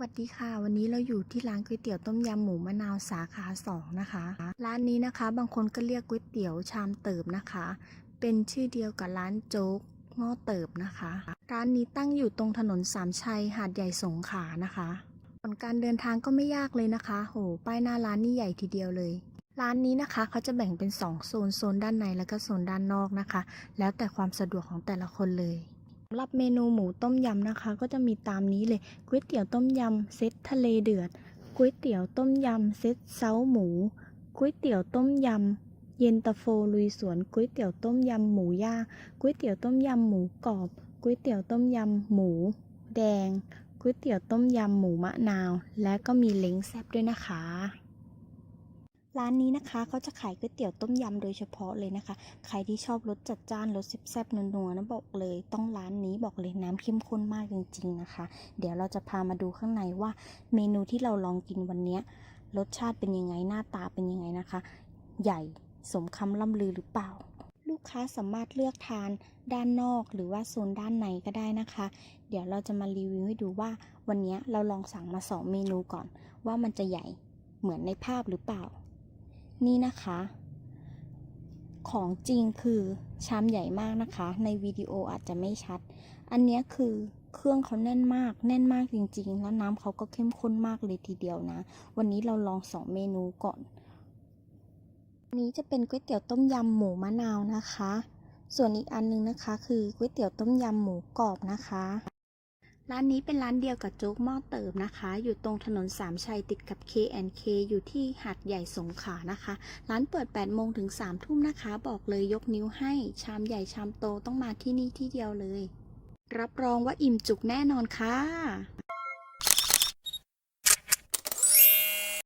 วัสดีค่ะ วันนี้เราอยู่ที่ร้านก๋วยเตี๋ยวต้มยำหมูมะนาวสาขาสองนะคะ ร้านนี้นะคะ บางคนก็เรียกก๋วยเตี๋ยวชามเติบนะคะ เป็นชื่อเดียวกับร้านโจ๊กหม้อเติบนะคะ ร้านนี้ตั้งอยู่ตรงถนนสามชัยหาดใหญ่สงขลานะคะส่วนการเดินทางก็ไม่ยากเลยนะคะ โหป้ายหน้าร้านนี่ใหญ่ทีเดียวเลย ร้านนี้นะคะเขาจะแบ่งเป็น 2 โซน โซนด้านในแล้วก็โซนด้านนอกนะคะ แล้วแต่ความสะดวกของแต่ละคนเลย รับเมนูหมูต้มยำนะคะ ก็จะมีตามนี้เลยก๋วยเตี๋ยวต้มยำเซตทะเลเดือดก๋วยเตี๋ยวต้มยำเซตเซาหมูก๋วยเตี๋ยวต้มยำเย็นตาโฟลุยสวนก๋วยเตี๋ยวต้มยำหมูย่างก๋วยเตี๋ยวต้มยำหมูกรอบก๋วยเตี๋ยวต้มยำหมู แดงก๋วยเตี๋ยวต้มยำหมูมะนาว และก็มีเล้งแซ่บด้วยนะคะ ร้านนี้นะคะเขาจะขายก๋วยเตี๋ยวต้มยำโดยเฉพาะเลยนะคะ ใครที่ชอบรสจัดจ้านรสแซ่บๆนัวๆนะบอกเลยต้องร้านนี้บอกเลยน้ำเข้มข้นมากจริงๆนะคะ เดี๋ยวเราจะพามาดูข้างในว่า เมนูที่เราลองกินวันนี้รสชาติเป็นยังไงหน้าตาเป็นยังไงนะคะ ใหญ่สมคำล่ำลือหรือเปล่า ลูกค้าสามารถเลือกทานด้านนอกหรือว่าโซนด้านในก็ได้นะคะ เดี๋ยวเราจะมารีวิวให้ดูว่า วันนี้เราลองสั่งมาสองเมนูก่อน ว่ามันจะใหญ่เหมือนในภาพหรือเปล่า นี่นะคะ ของจริงคือชามใหญ่มากนะคะ ในวิดีโออาจจะไม่ชัด อันนี้คือเครื่องเขาแน่นมาก แน่นมากจริง ๆ แล้วน้ำเขาก็เข้มข้นมากเลยทีเดียวนะ วันนี้เราลองสองเมนูก่อนนนี้จะเป็นก๋วยเตี๋ยวต้มยำหมูมะนาวนะคะ ส่วนอีกอันนึงนะคะ คือก๋วยเตี๋ยวต้มยำหมูกรอบนะคะ ร้านนี้เป็นร้านเดียวกับโจ๊กหม้อเติบนะคะ อยู่ตรงถนนสามชัยติดกับ K&K อยู่ที่หาดใหญ่สงขลานะคะ ร้านเปิด 8 โมงถึง 3 ทุ่มนะคะ บอกเลยยกนิ้วให้ ชามใหญ่ชามโตต้องมาที่นี่ที่เดียวเลย รับรองว่าอิ่มจุกแน่นอนค่ะ